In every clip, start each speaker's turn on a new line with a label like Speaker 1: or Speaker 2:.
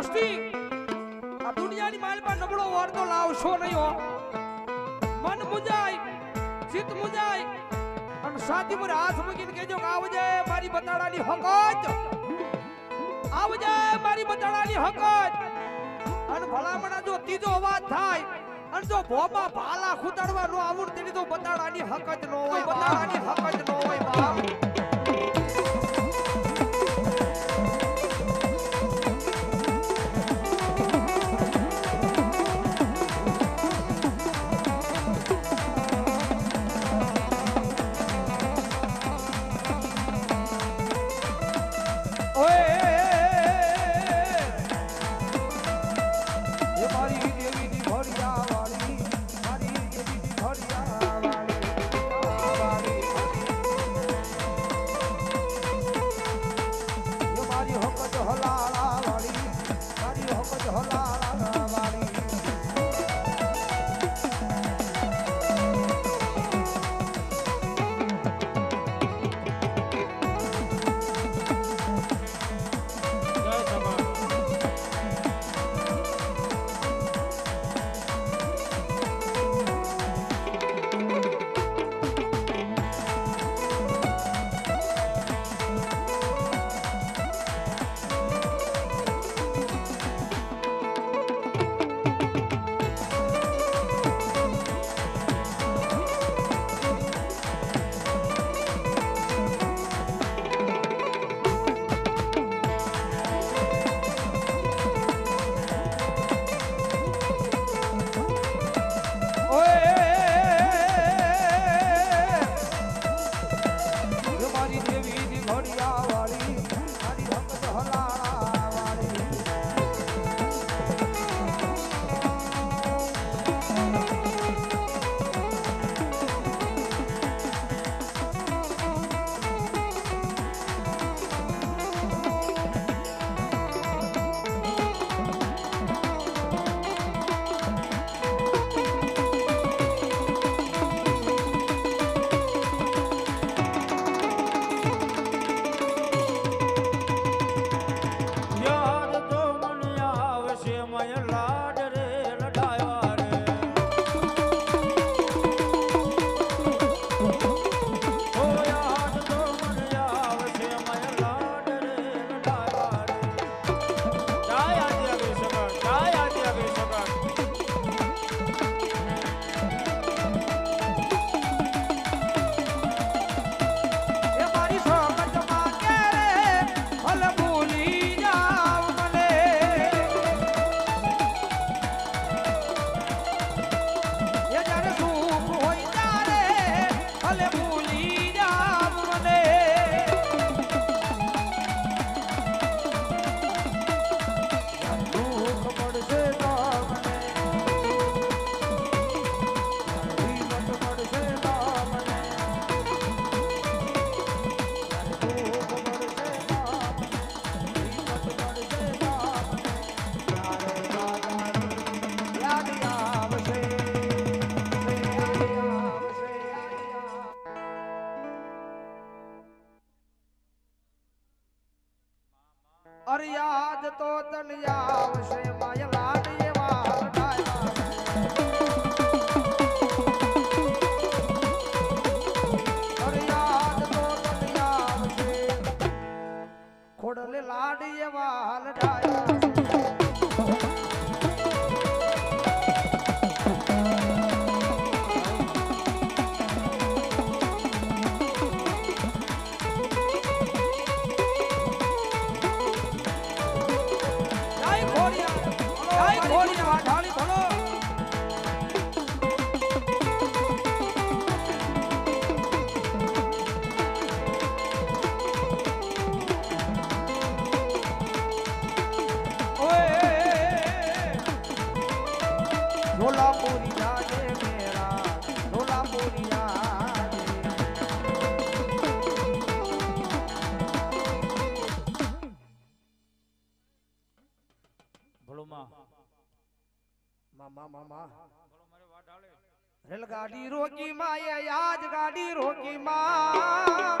Speaker 1: વસ્તી આ દુનિયાની માલમાં નબળો વાર્તો લાવશો નહીં હો. મન મુજાય ચિત્ત મુજાય. અને સાથી પર હાથ મૂકીને કહેજો કે આવજે મારી બતાડાની હકત. આવજે મારી બતાડાની હકત. અને ભલામણા જો ત્રીજો અવાજ થાય અને જો ભોબા ભાલા ખૂતાડવા નો આવું તેની તો બતાડાની હકત નો હોય બતાડાની હકત નો હોય બાપ. અરે યાદ તો તન આવશે માય લાડ એવા લડાયા અરે યાદ તો તન આવશે ખોડલે લાડ એવા લડાયા ઢોળીને વાઢાળી થોડો ઢોલા પૂરી જાગે રેલગાડી રોકી માં યાદ ગાડી રોકી માં.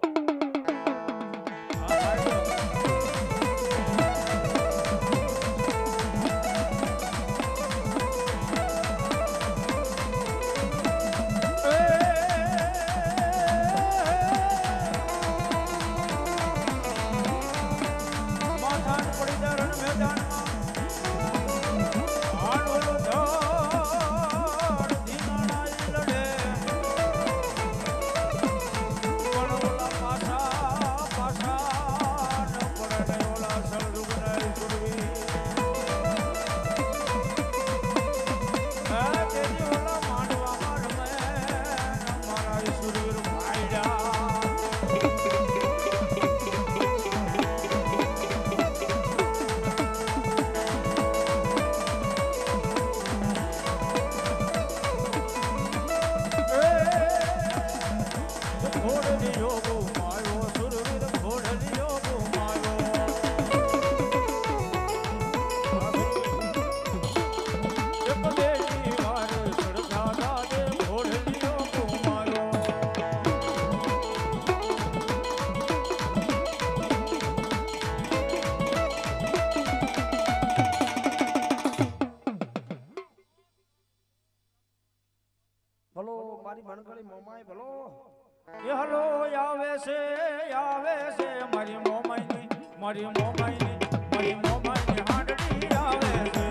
Speaker 2: આવે છે. મારી મોમાઈની મારી મોમાઈની મારી મોમાઈની હાંડડી આવે છે.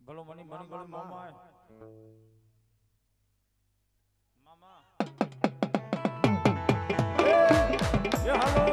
Speaker 2: ભલો મની મની ભલો મોમાય. મામા. એ હલો